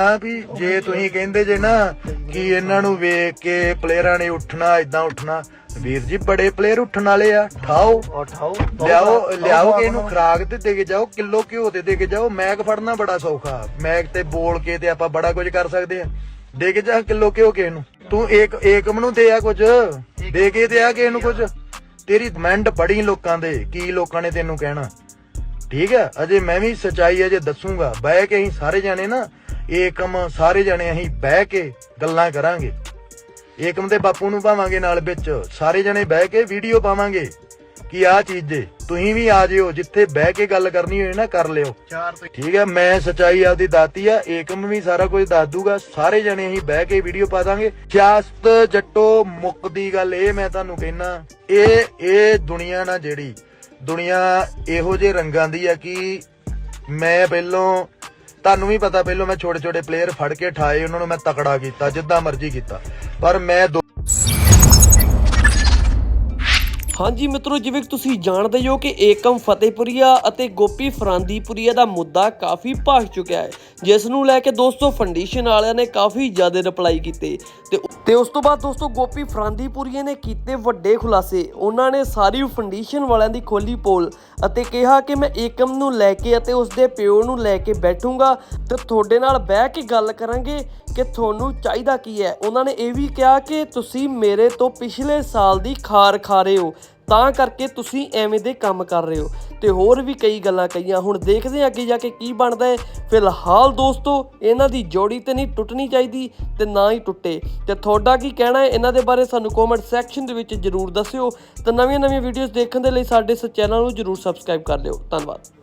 ਆ ਵੀ ਜੇ ਤੁਸੀਂ ਕਹਿੰਦੇ ਜੇ ਨਾ ਕਿ ਇਹਨਾਂ ਨੂੰ ਵੇਖ ਕੇ ਪਲੇਅਰਾਂ ਨੇ ਉੱਠਣਾ ਇਦਾਂ ਉੱਠਣਾ ਵੀਰ ਜੀ ਬੜੇ ਪਲੇਅਰ ਉੱਠਣ ਵਾਲੇ ਆ ਠਾਓ। ਉਠਾਓ ਲਿਆਓ ਲਿਆਓ ਕਿ ਇਹਨੂੰ ਖਰਾਕ ਤੇ ਦੇ ਕੇ ਜਾਓ ਕਿਲੋ ਘਿਓ ਤੇ ਦੇ ਕੇ ਜਾਓ ਮੈਗ ਫੜਨਾ ਬੜਾ ਸੌਖਾ। ਮੈਗ ਤੇ ਬੋਲ ਕੇ ਤੇ ਆਪਾਂ ਬੜਾ ਕੁਝ ਕਰ ਸਕਦੇ ਆ। ਦੇ ਕੇ ਜਾ ਕਿਲੋ ਘਿਓ ਕੇ ਇਹਨੂੰ ਤੂੰ ਏਕ ਏਕਮ ਨੂੰ ਦੇ ਆ ਕੁਝ। ਦੇ ਕੇ ਤੇ ਆ ਕਿ ਇਹਨੂੰ ਕੁਝ। ਤੇਰੀ ਕਮੈਂਟ ਪੜੀ ਲੋਕਾਂ ਦੇ ਕੀ ਲੋਕਾਂ ਨੇ ਤੈਨੂੰ ਕਹਿਣਾ। ਠੀਕ ਹੈ ਅਜੇ ਮੈਂ ਵੀ ਸਚਾਈ ਅਜੇ ਦੱਸੂਗਾ। ਬਹਿ ਕੇ ਅਸੀਂ ਸਾਰੇ ਜਾਣੇ ਨਾ ਏਕਮ ਸਾਰੇ ਜਾਣੇ ਅਸੀਂ ਬਹਿ ਕੇ ਗੱਲਾਂ ਕਰਾਂਗੇ। ਏਕਮ ਦੇ ਬਾਪੂ ਨੂੰ ਪਾਵਾਂਗੇ ਨਾਲ ਵਿੱਚ। ਸਾਰੇ ਜਣੇ ਬਹਿ ਕੇ ਵੀਡੀਓ ਪਾਵਾਂਗੇ ਕਿ ਆਹ ਚੀਜ਼ ਜੇ ਤੁਸੀਂ ਵੀ ਆ ਜਿਓ ਜਿੱਥੇ ਬਹਿ ਕੇ ਗੱਲ ਕਰਨੀ ਹੋਏ ਨਾ ਕਰ ਲਿਓ। ਠੀਕ ਹੈ ਮੈਂ ਸਚਾਈ ਆਪਦੀ ਦਾਤੀ ਆ ਏਕਮ ਵੀ ਸਾਰਾ ਕੁਝ ਦੱਸ ਦੂਗਾ। ਸਾਰੇ ਜਣੇ ਅਸੀਂ ਬਹਿ ਕੇ ਵੀਡੀਓ ਪਾ ਦਾਂਗੇ। ਸਿਆਸਤ ਜੱਟੋ ਮੁੱਕਦੀ ਗੱਲ ਇਹ ਮੈਂ ਤੁਹਾਨੂੰ ਕਹਿਣਾ ਇਹ ਇਹ ਦੁਨੀਆ ਨਾ ਜਿਹੜੀ ਦੁਨੀਆ ਇਹੋ ਜਿਹੇ ਰੰਗਾਂ ਦੀ ਆ ਕਿ ਮੈਂ ਪਹਿਲੋਂ ਤੁਹਾਨੂੰ ਵੀ ਪਤਾ, ਪਹਿਲੋਂ ਮੈਂ ਛੋਟੇ ਛੋਟੇ ਪਲੇਅਰ ਫੜ ਕੇ ਠਾਏ, ਉਹਨਾਂ ਨੂੰ ਮੈਂ ਤਕੜਾ ਕੀਤਾ, ਜਿੱਦਾਂ ਮਰਜ਼ੀ ਕੀਤਾ। ਪਰ ਮੈਂ ਹਾਂਜੀ ਮਿੱਤਰੋ, ਜਿਵੇਂ ਤੁਸੀਂ ਜਾਣਦੇ ਹੋ ਕਿ ਏਕਮ ਫਤਿਹਪੁਰੀਆ ਅਤੇ ਗੋਪੀ ਫਰਾਂਦੀਪੁਰੀਆ ਦਾ ਮੁੱਦਾ ਕਾਫੀ ਭਾਗ ਚੁੱਕਿਆ ਹੈ, ਜਿਸ ਨੂੰ ਲੈ ਕੇ ਦੋਸਤੋ ਫੰਡੀਸ਼ਨ ਵਾਲਿਆਂ ਨੇ ਕਾਫੀ ਜ਼ਿਆਦਾ ਰਿਪਲਾਈ ਕੀਤੇ ਤੇ ਤੇ ਉਸ ਤੋਂ ਬਾਅਦ ਦੋਸਤੋ ਗੋਪੀ ਫਰਾਂਦੀਪੁਰੀਆ ਨੇ ਕੀਤੇ ਵੱਡੇ ਖੁਲਾਸੇ। ਉਹਨਾਂ ਨੇ ਸਾਰੀ ਫੰਡੀਸ਼ਨ ਵਾਲਿਆਂ ਦੀ ਖੋਲੀ ਪੋਲ ਅਤੇ ਕਿਹਾ ਕਿ ਮੈਂ ਏਕਮ ਨੂੰ ਲੈ ਕੇ ਅਤੇ ਉਸ ਦੇ ਪਿਓ ਨੂੰ ਲੈ ਕੇ ਬੈਠੂੰਗਾ ਤੇ ਤੁਹਾਡੇ ਨਾਲ ਬਹਿ ਕੇ ਗੱਲ ਕਰਾਂਗੇ ਕਿ ਤੁਹਾਨੂੰ ਚਾਹੀਦਾ ਕੀ ਹੈ? ਉਹਨਾਂ ਨੇ ਇਹ ਵੀ ਕਿਹਾ ਕਿ ਤੁਸੀਂ ਮੇਰੇ ਤੋਂ ਪਿਛਲੇ ਸਾਲ ਦੀ ਖਾਰ ਖਾ ਰਹੇ ਹੋ। ਤਾਂ ਕਰਕੇ ਤੁਸੀਂ ਐਵੇਂ ਦੇ ਕੰਮ ਕਰ ਰਹੇ ਹੋ। ਤੇ ਹੋਰ ਵੀ ਕਈ ਗੱਲਾਂ ਕਹੀਆਂ। ਹੁਣ ਦੇਖਦੇ ਹਾਂ ਅੱਗੇ ਜਾ ਕੇ ਕੀ ਬਣਦਾ ਹੈ। ਫਿਲਹਾਲ ਦੋਸਤੋ, ਇਹਨਾਂ ਦੀ ਜੋੜੀ ਤੇ ਨਹੀਂ ਟੁੱਟਣੀ ਚਾਹੀਦੀ ਤੇ ਨਾ ਹੀ ਟੁੱਟੇ। ਤੇ ਤੁਹਾਡਾ ਕੀ ਕਹਿਣਾ ਹੈ? ਇਹਨਾਂ ਦੇ ਬਾਰੇ ਸਾਨੂੰ ਕਮੈਂਟ ਸੈਕਸ਼ਨ ਦੇ ਵਿੱਚ ਜਰੂਰ ਦੱਸਿਓ। ਤੇ ਨਵੀਆਂ ਨਵੀਆਂ ਵੀਡੀਓਜ਼ ਦੇਖਣ ਦੇ ਲਈ ਸਾਡੇ ਇਸ ਚੈਨਲ ਨੂੰ ਜਰੂਰ ਸਬਸਕ੍ਰਾਈਬ ਕਰ ਲਿਓ। ਧੰਨਵਾਦ।